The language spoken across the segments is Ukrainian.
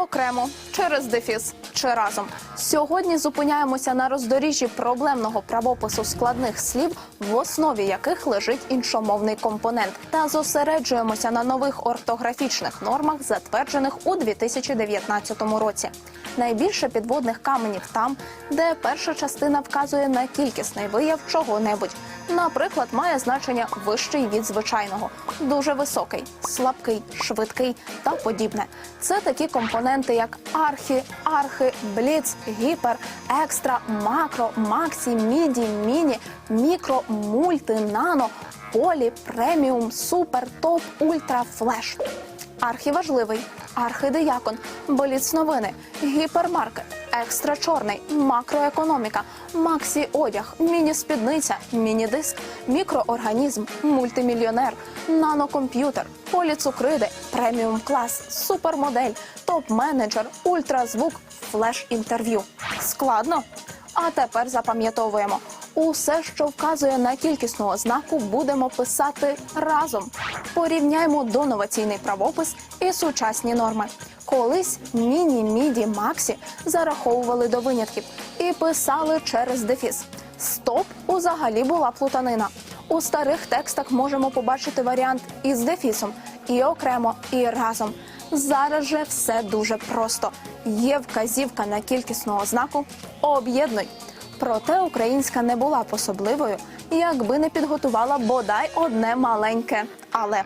Окремо через дефіс чи разом сьогодні зупиняємося на роздоріжжі проблемного правопису складних слів, в основі яких лежить іншомовний компонент, та зосереджуємося на нових ортографічних нормах, затверджених у 2019 році. Найбільше підводних каменів там, де перша частина вказує на кількісний вияв чого-небудь. Наприклад, має значення вищий від звичайного, дуже високий, слабкий, швидкий та подібне. Це такі компоненти, як архі, архи, бліц, гіпер, екстра, макро, максі, міді, міні, мікро, мульти, нано, полі, преміум, супер, топ, ультра, флеш. Архіважливий, архидиякон, боліц новини, гіпермаркет, екстра чорний, макроекономіка, максі одяг, міні-спідниця, міні-диск, мікроорганізм, мультимільйонер, нанокомп'ютер, поліцукриди, преміум клас, супермодель, топ-менеджер, ультразвук, флеш-інтерв'ю. Складно? А тепер запам'ятовуємо. Усе, що вказує на кількісну ознаку, будемо писати разом. Порівняємо доноваційний правопис і сучасні норми. Колись міні, міді, максі зараховували до винятків і писали через дефіс. Стоп узагалі була плутанина. У старих текстах можемо побачити варіант із дефісом і окремо, і разом. Зараз же все дуже просто. Є вказівка на кількісну ознаку. Об'єднуй. Проте українська не була особливою, якби не підготувала бодай одне маленьке. Але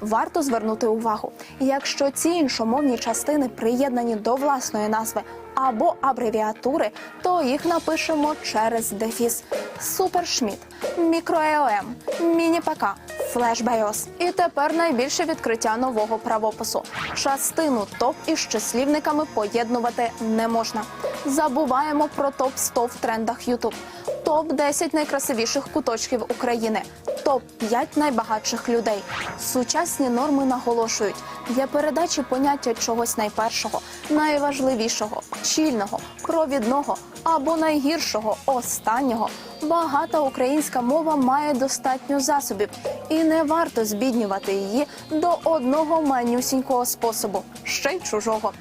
варто звернути увагу, якщо ці іншомовні частини приєднані до власної назви або абревіатури, то їх напишемо через дефіс. Супершміт, мікроеом, міні-ПК, флеш-байос. І тепер найбільше відкриття нового правопису. Частину топ із числівниками поєднувати не можна. Забуваємо про топ 100 в трендах YouTube, топ 10 найкрасивіших куточків України, топ 5 найбагатших людей. Сучасні норми наголошують для передачі поняття чогось найпершого, найважливішого, чільного, провідного або найгіршого останнього. Багата українська мова має достатньо засобів, і не варто збіднювати її до одного манюсінького способу, ще й чужого.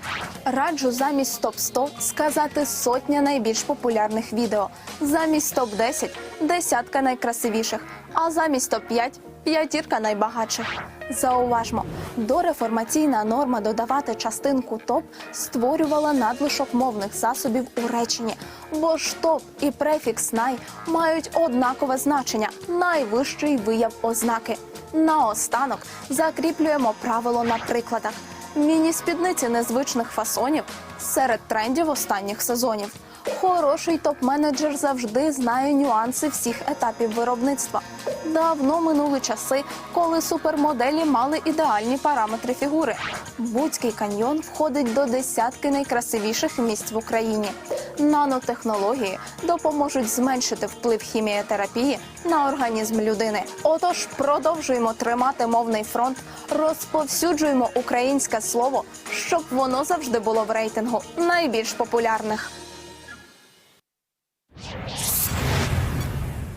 Раджу замість топ 100 сказати сотня найбільш популярних відео, замість топ 10 десятка найкрасивіших, а замість топ 5 п'ятірка найбагатших. Зауважмо, дореформаційна норма додавати частинку топ створювала надлишок мовних засобів у реченні, бо ж топ і префікс най мають однакове значення найвищий вияв ознаки. Наостанок закріплюємо правило на прикладах. Міні-спідниці незвичних фасонів серед трендів останніх сезонів. Хороший топ-менеджер завжди знає нюанси всіх етапів виробництва. Давно минули часи, коли супермоделі мали ідеальні параметри фігури. Буцький каньйон входить до десятки найкрасивіших місць в Україні. Нанотехнології допоможуть зменшити вплив хіміотерапії на організм людини. Отож, продовжуємо тримати мовний фронт, розповсюджуємо українське слово, щоб воно завжди було в рейтингу найбільш популярних.